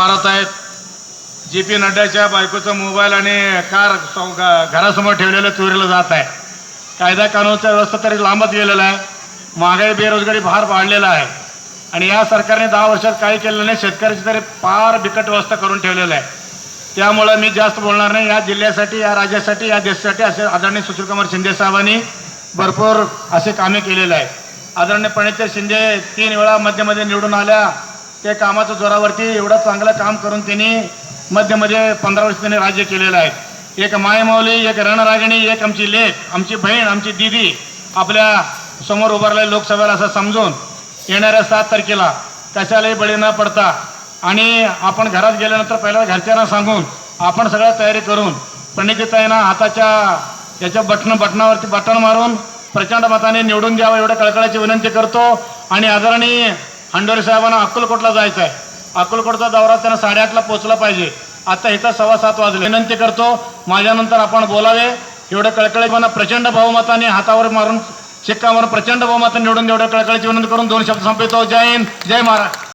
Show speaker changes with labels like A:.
A: मारत आहेत. J P नड्डाच्या बायकोचा मोबाईल आणि कार घरासमोर ठेवलेलं चोरीला जात आहे. कायदा कानूनचा व्यवस्था तरी लांबत गेलेला आहे. महागाई बेरोजगारी फार वाढलेला आहे. आणि या सरकारने दहा वर्षात काही केलं नाही शेतकऱ्याची तरी फार बिकट व्यवस्था करून ठेवलेलं आहे. त्यामुळं मी जास्त बोलणार नाही. या जिल्ह्यासाठी या राज्यासाठी या देशासाठी असे आदरणीय सुशीलकुमार शिंदे साहेबांनी भरपूर असे कामे केलेले आहेत. आदरणीय प्रणित शिंदे तीन वेळा मध्यमध्ये निवडून आल्या. ते कामाच्या जोरावरती एवढं चांगलं काम करून त्यांनी मध्यमध्ये पंधरा वर्ष त्यांनी राज्य केलेलं आहे. एक मायमाऊली एक रणरागिणी एक आमची लेख आमची बहीण आमची दिदी आपल्यासमोर उभारलेल्या लोकसभेला असं समजून येणाऱ्या सात तारखेला कशालाही बळी न पडता आणि आपण घरात गेल्यानंतर पहिल्या घरच्यांना सांगून आपण सगळं तयारी करून पंडितताईंना हाताच्या याच्या बटन बटनावरती बटन मारून प्रचंड मताने निवडून द्यावं एवढं कळकळाची विनंती करतो. आणि आदरणीय हंडोरे साहेबांना अक्कलकोटला जायचं आहे अक्कलकोटचा दौरा त्यांना साडेआठला पोहोचला पाहिजे. आता इथं सव्वा सात वाजले. विनंती करतो माझ्यानंतर आपण बोलावे. एवढं कळकळीपणा प्रचंड बहुमताने हातावर मारून शिक्का मारून प्रचंड बहुमताने निवडून एवढ्या कळकळीची विनंती करून दोन शब्द संपवतो. जय हिंद जय महाराज